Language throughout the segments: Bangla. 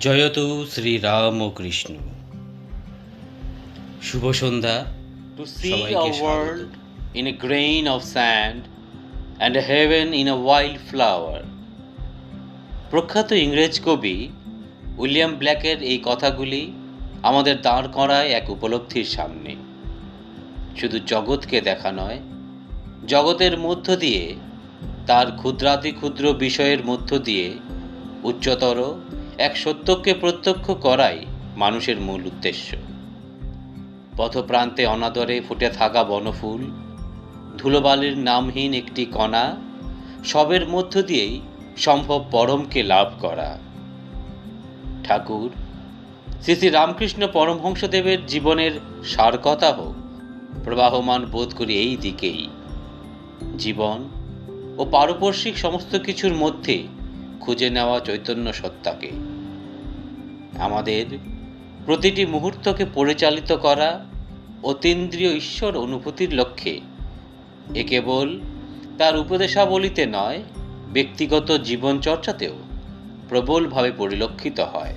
জয়তু শ্রী কৃষ্ণ। শুভ সন্ধ্যা। টু সবাইকে a স্বাগত। world in a grain of sand and a heaven in a প্রখ্যাত ইংরেজ কবি উইলিয়াম ব্ল্যাকের এই কথাগুলি আমাদের দাঁড় করায় এক উপলব্ধির সামনে। শুধু জগৎকে দেখা নয় জগতের মধ্য দিয়ে তার ক্ষুদ্রাতি ক্ষুদ্র বিষয়ের মধ্য দিয়ে উচ্চতর এক সত্যকে প্রত্যক্ষ করাই মানুষের মূল উদ্দেশ্য। পথপ্রান্তে অনাদরে ফুটে থাকা বনফুল, ধুলোবালির নামহীন একটি কণা, সবের মধ্য দিয়েই সম্ভব পরমকে লাভ করা। ঠাকুর, শ্রী শ্রী রামকৃষ্ণ পরমহংসদেবের জীবনের সার কথা হোক, প্রবাহমান বোধ করি এই দিকেই। জীবন ও পারপার্শ্বিক সমস্ত কিছুর মধ্যে খুঁজে নেওয়া চৈতন্য সত্তাকে। আমাদের প্রতিটি মুহূর্তকে পরিচালিত করা অতীন্দ্রিয় ঈশ্বর অনুভূতির লক্ষ্যে। এ কেবল তার উপদেশাবলিতে নয়, ব্যক্তিগত জীবন চর্চাতেও প্রবলভাবে পরিলক্ষিত হয়।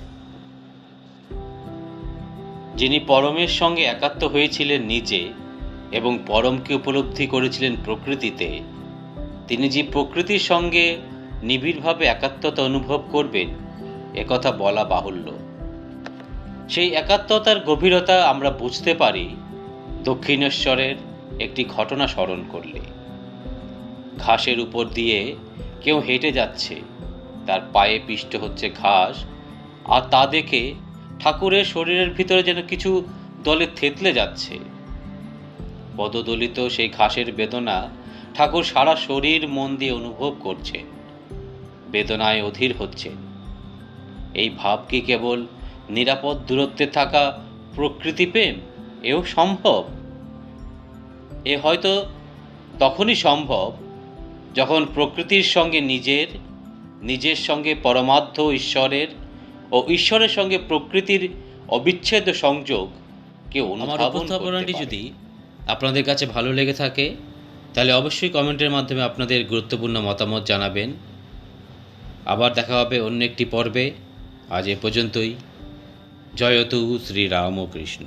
যিনি পরমের সঙ্গে একাত্ম হয়েছিলেন নিজে এবং পরমকে উপলব্ধি করেছিলেন প্রকৃতিতে, তিনি যে প্রকৃতির সঙ্গে নিবিড়ভাবে একাত্মতা অনুভব করবেন একথা বলা বাহুল্য। সেই একাত্মতার গভীরতা আমরা বুঝতে পারি দক্ষিণেশ্বরের একটি ঘটনা স্মরণ করলে। ঘাসের উপর দিয়ে কেউ হেঁটে যাচ্ছে, তার পায়ে পিষ্ট হচ্ছে ঘাস, আর তা দেখে ঠাকুরের শরীরের ভিতরে যেন কিছু দলে থেতলে যাচ্ছে। পদদলিত সেই ঘাসের বেদনা ঠাকুর সারা শরীর মন দিয়ে অনুভব করছে বেদনায় অধীর হচ্ছে। এই ভাব কি কেবল নিরাপদ দূরত্বে থাকা প্রকৃতি প্রেম এও সম্ভব? এ হয়তো তখনই সম্ভব যখন প্রকৃতির সঙ্গে নিজের নিজের সঙ্গে পরমার্থ ঈশ্বরের ও ঈশ্বরের সঙ্গে প্রকৃতির অবিচ্ছেদ্য সংযোগ কেউ আমার উপস্থাপনাটি যদি আপনাদের কাছে ভালো লেগে থাকে তাহলে অবশ্যই কমেন্টের মাধ্যমে আপনাদের গুরুত্বপূর্ণ মতামত জানাবেন। আবার দেখা হবে অন্য একটি পর্বে। আজ এ পর্যন্তই। জয়তু শ্রীরামকৃষ্ণ।